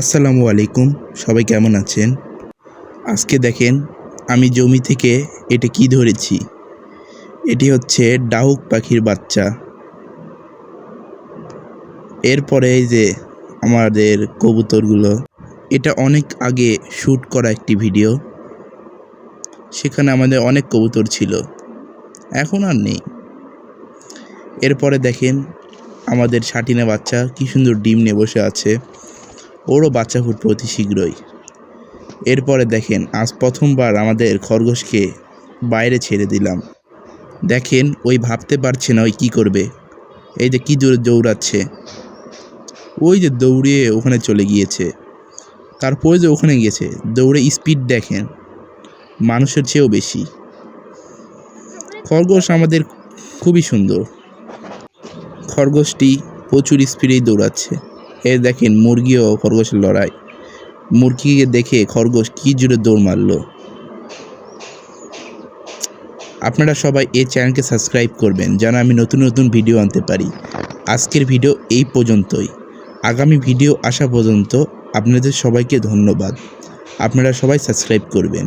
আসসালামু আলাইকুম, সবাই কেমন আছেন? আজকে দেখেন, আমি জমি থেকে এটা কি ধরেছি। এটি হচ্ছে ডাহুক পাখির বাচ্চা। এরপরে এই যে আমাদের কবুতরগুলো, এটা অনেক আগে শ্যুট করা একটি ভিডিও। সেখানে আমাদের অনেক কবুতর ছিল। এখন আর নেই। এরপরে দেখেন, আমাদের ছাটিনা বাচ্চা কি সুন্দর ডিম নিয়ে বসে আছে। ওরও বাচ্চা ফুটবে অতি শীঘ্রই। এরপরে দেখেন, আজ প্রথমবার আমাদের খরগোশকে বাইরে ছেড়ে দিলাম। দেখেন, ওই ভাবতে পারছে না ওই কী করবে। এই যে কী দূরে দৌড়াচ্ছে। ওই যে দৌড়িয়ে ওখানে চলে গিয়েছে। তারপরে যে ওখানে গেছে দৌড়ে স্পিড দেখেন, মানুষের চেয়েও বেশি। খরগোশ আমাদের খুবই সুন্দর। খরগোশটি প্রচুর স্পিডেই দৌড়াচ্ছে। এ দেখেন মুরগি ও খরগোশের লড়াই। মুরগিকে দেখে খরগোশ কী জুড়ে দৌড় মারলো। আপনারা সবাই এই চ্যানেলকে সাবস্ক্রাইব করবেন, যেন আমি নতুন নতুন ভিডিও আনতে পারি। আজকের ভিডিও এই পর্যন্তই। আগামী ভিডিও আসা পর্যন্ত আপনাদের সবাইকে ধন্যবাদ। আপনারা সবাই সাবস্ক্রাইব করবেন।